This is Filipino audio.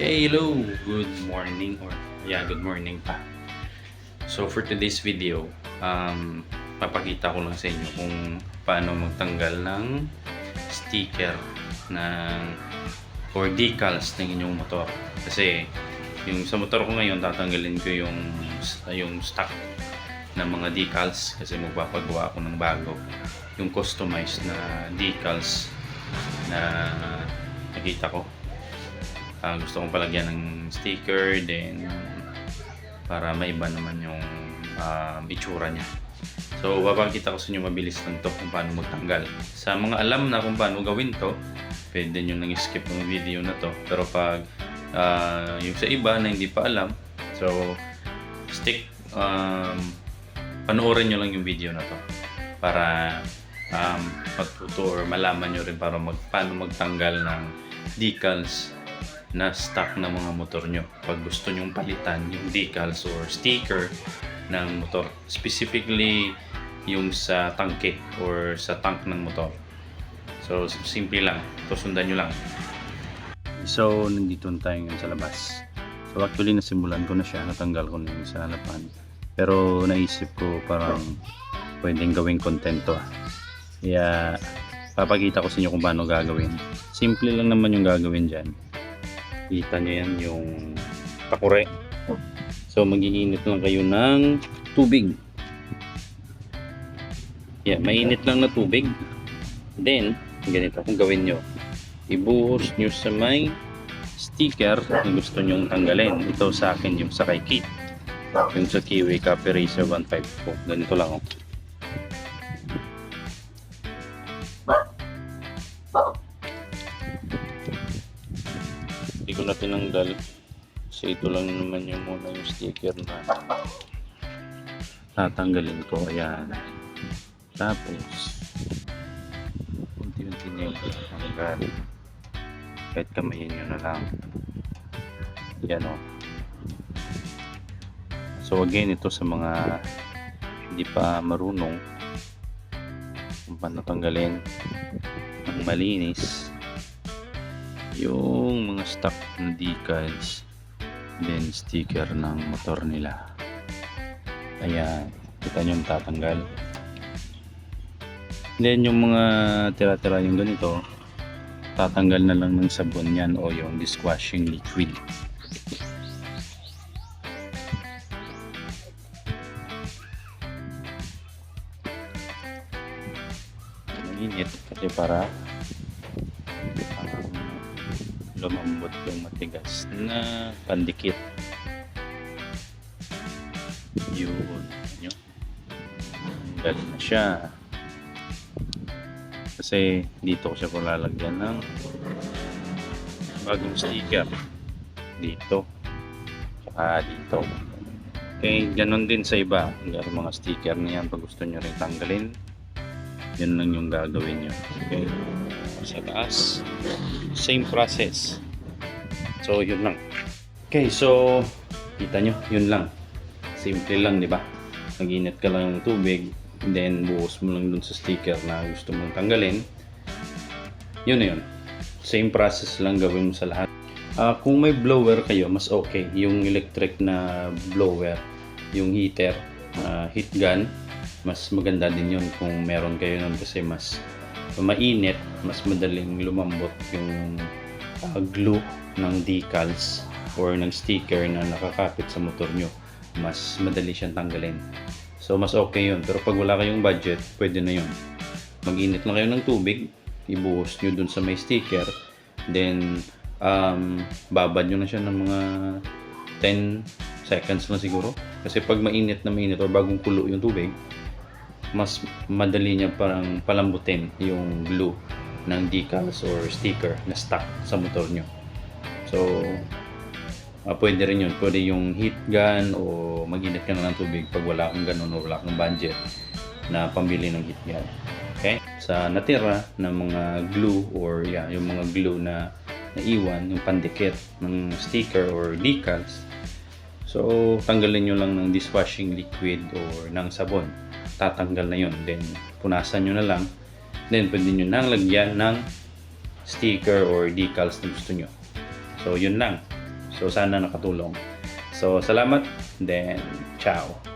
Hey, hello! Good morning or yeah, good morning pa. So for today's video, um, papakita ko lang sa inyo kung paano magtanggal ng sticker ng or decals ng inyong motor. Kasi yung sa motor ko ngayon, tatanggalin ko yung yung stock ng mga decals kasi magpapagawa ako ng bago. Yung customized na decals na nakita ko. Ah, gusto kong palagyan ng sticker then para maiba naman yung um, itsura niya. So, papakita ko sa inyo mabilis lang to kung paano magtanggal. Sa mga alam na kung paano gawin to, pwede nyo nang skip ng video na to. Pero pag ah, yung sa iba na hindi pa alam, so stick, um, panoorin nyo lang yung video na to para um, matuto or malaman nyo rin para mag, paano magtanggal ng decals na stock ng mga motor nyo. Pag gusto nyong palitan yung decals or sticker ng motor. Specifically, yung sa tangke or sa tank ng motor. So, simple lang. Ito, sundan nyo lang. So, nandito na tayo ngayon sa labas. So, actually, nasimulan ko na siya. Natanggal ko na yung sa harapan. Pero, naisip ko parang pwedeng gawing content to. ah. Kaya, papakita ko sa inyo kung paano gagawin. Simple lang naman yung gagawin dyan. Kita nyo yan yung pakure. So, mag-iinit lang kayo ng tubig. Yeah, mainit lang na tubig. Then, ganito kung gawin nyo. Ibuhos nyo sa may sticker na gusto nyong tanggalin. Ito sa akin yung sa kay Kit. Yung sa Kiwi Copy Racer 154. Ganito lang oh. Hindi ko na tinanggal. Kasi ito lang naman yung muna yung sticker na tatanggalin ko. Ayan. Tapos, unti-unti niya yung tatanggal. Kahit kamayin nyo na lang. Yan o. So again, ito sa mga hindi pa marunong kung paano tanggalin ng malinis yung mga stock na decals then sticker ng motor nila. Ayan kita nyo tatanggal then yung mga tira-tira yung ganito tatanggal na lang ng sabon yan o yung dishwashing liquid. Mainit kasi para lumambot yung matigas na pandikit. Yun. Yun. Galing na siya. Kasi dito ko siya palalagyan ng bagong sticker. Dito. Saka dito. Okay ganon din sa iba. Yung mga sticker na yan pag gusto nyo rin tanggalin yun lang yung gagawin nyo. Okay? Sa taas same process. So yun lang. Okay so kita nyo yun lang. Simple lang di ba? Naginit ka lang ng tubig then buhos mo lang dun sa sticker na gusto mong tanggalin. Yun na yun. Same process lang gawin mo sa lahat. Ah, kung may blower kayo mas okay. Yung electric na blower yung heater ah, heat gun mas maganda din yun kung meron kayo nun kasi mas mainit, mas madaling lumambot yung uh, glue ng decals or ng sticker na nakakapit sa motor nyo. Mas madali siyang tanggalin. So, mas okay yun. Pero pag wala kayong budget, pwede na yun. Mag-init lang kayo ng tubig, ibuhos nyo dun sa may sticker, then um, babad nyo na siya ng mga 10 seconds na siguro. Kasi pag mainit na mainit or bagong kulo yung tubig, mas madali niya parang palambutin yung glue ng decals or sticker na stuck sa motor nyo. So, ah, pwede rin yun. Pwede yung heat gun o mag-init ka na ng tubig pag wala kang ganun o wala kang budget na pambili ng heat gun. Okay? Sa natira ng mga glue or yeah, yung mga glue na naiwan, yung pandikit ng sticker or decals, So, tanggalin nyo lang ng dishwashing liquid or ng sabon. Tatanggal na yun. Then, punasan nyo na lang. Then, pwede nyo nang lagyan ng sticker or decals na gusto nyo. So, yun lang. So sana nakatulong. So salamat, then ciao.